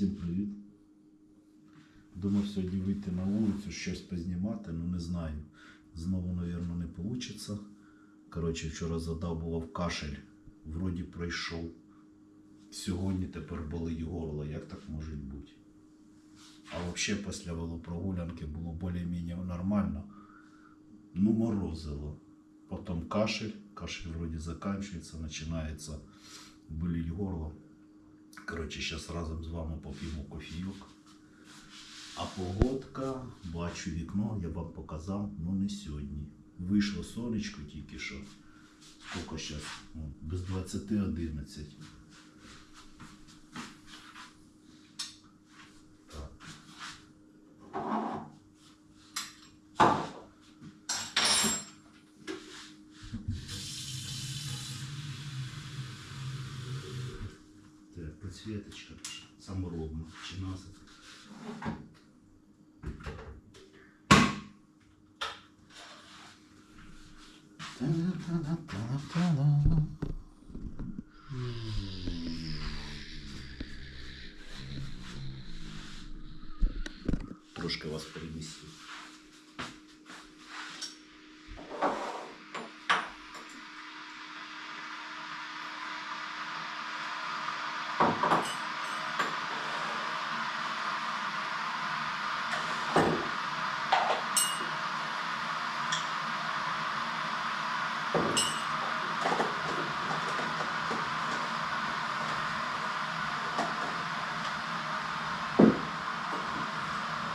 всім привіт. Думав сьогодні вийти на вулицю, щось познімати, ну не знаю. Знову, мабуть, не вийде. Коротше, вчора задавбував кашель, вроді пройшов. Сьогодні тепер болить горло, як так може бути? А взагалі після велопрогулянки було більш-менш нормально. Ну, морозило. Потім кашель, кашель вроді закінчується, починається боліть горло. Коротше, зараз разом з вами поп'ємо кофійок. А погодка, бачу вікно, я вам показав, ну не сьогодні. Вийшло сонечко тільки що. Скільки зараз? Без 20.11. подсветочка саморобна. Чи нас Трошки вас перемістив.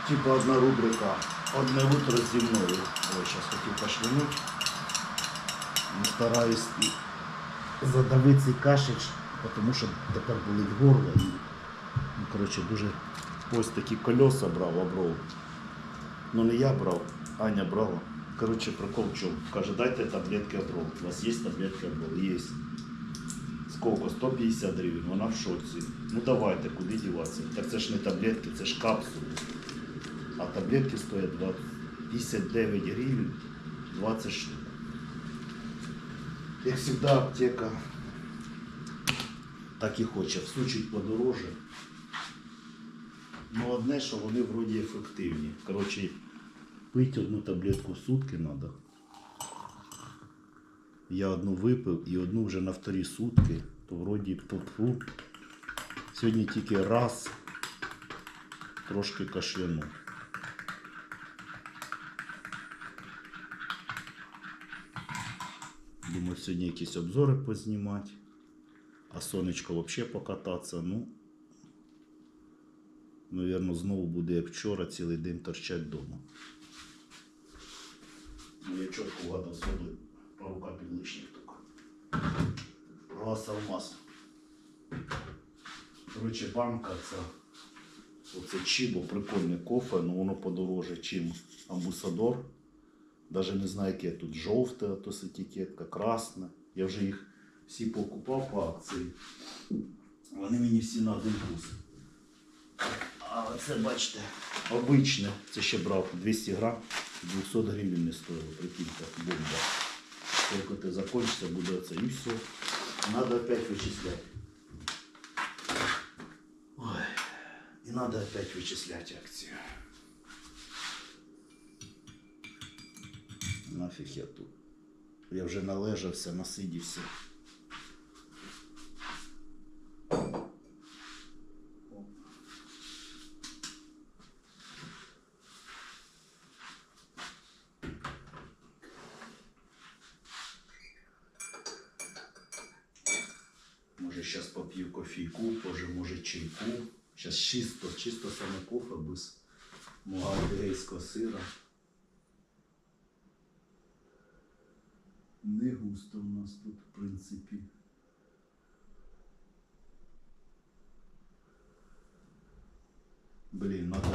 Типа одна рубрика Одне утро зі мною. Ой, зараз хотів кашлянуть. Ну, Стараюсь і задавити цей тому що тепер болить горло і ну, коротше, дуже ось такі кольоса брав, обров. Ну не я брав, Аня брала. Коротше, прикол чому. Каже, дайте таблетки обров. У вас є таблетки обров? Є. Сколько? 150 гривень, вона в шоці. Ну давайте, куди діватися? Так це ж не таблетки, це ж капсули. А таблетки стоять 59 гривень 20 штук. Як завжди, аптека так і хоче, всучить подороже. Ну одне, що вони вроді ефективні. Коротше, пити одну таблетку в сутки треба. Я одну випив і одну вже на вторі сутки, то вроді пу-пу. Сьогодні тільки раз трошки кашлянув. Думаю, сьогодні якісь обзори познімати, а сонечко взагалі покататися. Ну, Навірно, знову буде як вчора цілий день торчать вдома. Ну, я чітко вгадав зробив пару капель лишніх тільки. Глаз алмаз. Коротше, банка це оце чибо, прикольне кофе, але воно подороже, чим амбусадор. Даже не знаю, яке тут жовте, то етикетка, красне. Я вже їх всі покупав по акції. Вони мені всі на один вкус. А це, бачите, обичне. Це ще брав 200 грам, 200 гривень не стоїло, прикиньте, бомба. Тільки ти закінчиться, буде це і все. Надо опять вичисляти. Ой, і надо опять вичисляти акцію. Нафіг я тут. Я вже належався, насидівся. Може зараз поп'ю кофійку, може, може чайку. Зараз чисто, чисто саме кофе без мого адигейського сира. Не густо у нас тут, в принципі. Блін, надо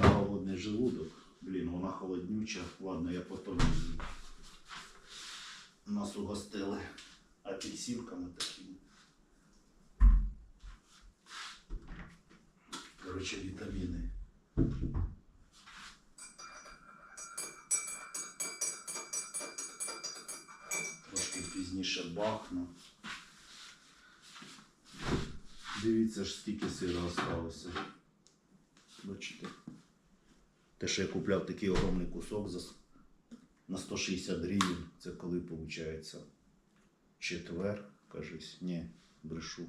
на голодний желудок. Блін, вона холоднюча. Ладно, я потім. Нас угостили апельсинками такими. Короче, вітаміни. Пізніше бахну. Подивіться ж, скільки сира осталося. Бачите? Те, що я купляв такий огромний кусок за, на 160 гривень. Це коли виходить? Четвер, кажись. Ні, брешу.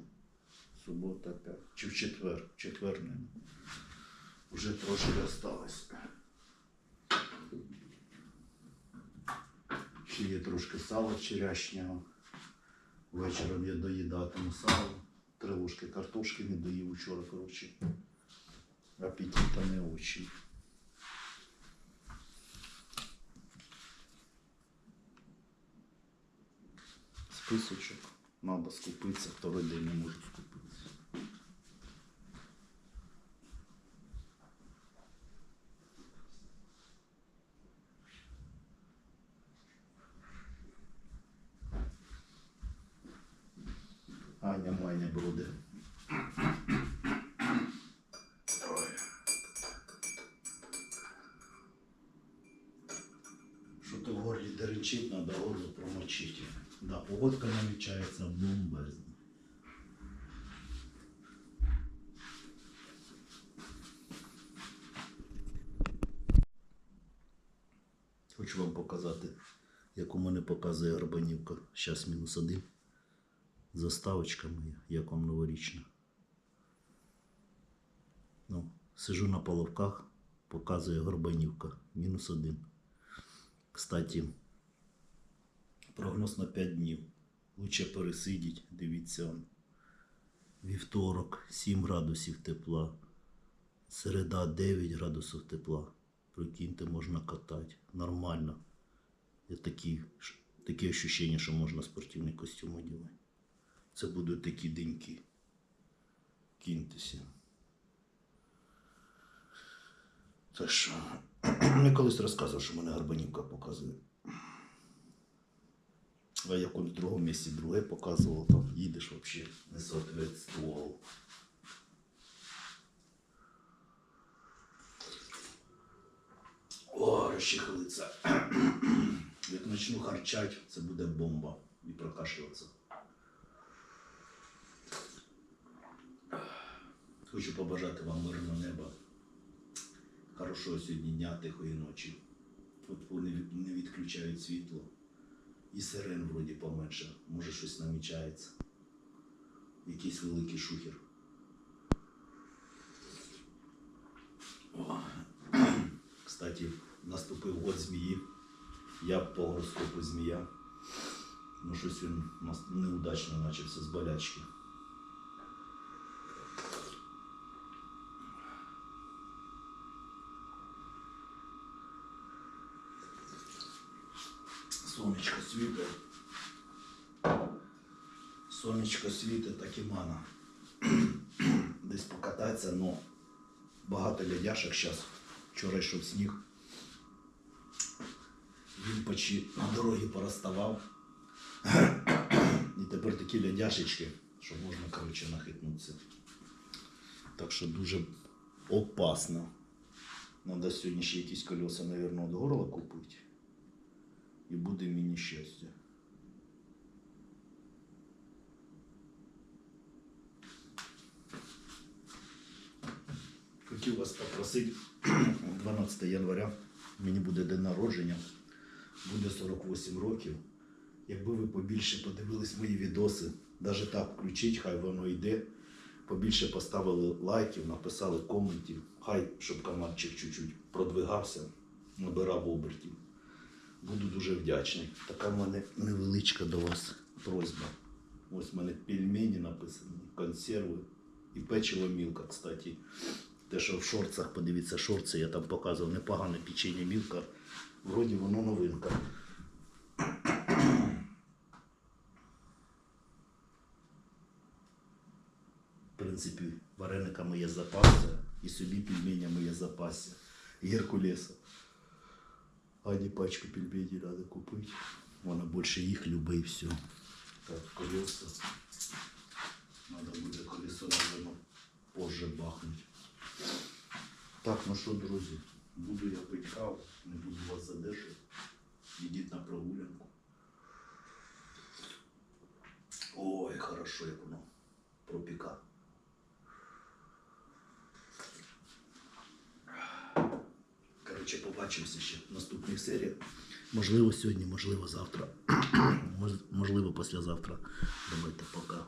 Субота, п'ять. Чи в четвер? В четвер, не. Вже трошки осталось. Ще є трошки сала вчорашнього. Вечором я доїдатиму сало. Три ложки картошки не доїв учора, коротше. Апетита не очень. Списочок. Надо скупитися, хто день не можу скупитися. Маня Що то в горлі деренчить, треба горло промочити. Да, погодка намічається бомбезна. Хочу вам показати, як у мене показує Горбанівка. Зараз мінус один. Заставочка моя, як вам новорічна. Ну, сижу на половках, показує Горбанівка. Мінус один. Кстати, прогноз на 5 днів. Лучше пересидіть, дивіться. Вівторок 7 градусів тепла. Середа 9 градусів тепла. Прикиньте, можна катати. Нормально. Є такі, такі ощущення, що можна спортивний костюм одягати. Це будуть такі деньки. Кіньтеся. Так що, я колись розказував, що мене Горбанівка показує. А он в другому місці друге показував, там їдеш взагалі не соответствував. О, розчихалиться. Як почну харчать, це буде бомба і прокашлюватися. Хочу побажати вам мирного неба, хорошого сьогодні дня, тихої ночі. От вони не відключають світло. І сирен вроді поменше. Може щось намічається. Якийсь великий шухер. О. Кстати, наступив год змії. Я по гороскопу змія. Ну щось він неудачно почався з болячки. Сонечко світить. Сонечко світить, так і мана. Десь покататися, но багато лядяшок зараз. Вчора йшов сніг. Він почти на дорогі пороставав. І тепер такі лядяшечки, що можна, коротше, нахитнутися. Так що дуже опасно. Надо сьогодні ще якісь колеса, мабуть, до горла купити. І буде мені щастя. Хотів вас попросити 12 января. Мені буде день народження, буде 48 років. Якби ви побільше подивились мої відоси, навіть так включіть, хай воно йде. Побільше поставили лайків, написали коментів, хай щоб каналчик чуть-чуть продвигався, набирав обертів. Буду дуже вдячний. Така в мене невеличка до вас просьба. Ось в мене пельмені написані, консерви і печиво мілка, кстати. Те, що в шорцах, подивіться, шорти, я там показував непогане печення мілка. Вроді воно новинка. В принципі, варениками є запасся, і собі пельменями є запасся. Геркулеса. Аді пачку пельмені треба купити. Вона більше їх любить все. Так, колеса. Надо буде колесо, наверно позже бахнути. Так, ну що, друзі, буду я пити каву, не буду вас задержувати. Ідіть на прогулянку. Ой, хорошо, як воно пропіка. Короче, побачимося ще наступних серіях. Можливо, сьогодні, можливо, завтра. Мож- Можливо, післязавтра. Давайте пока.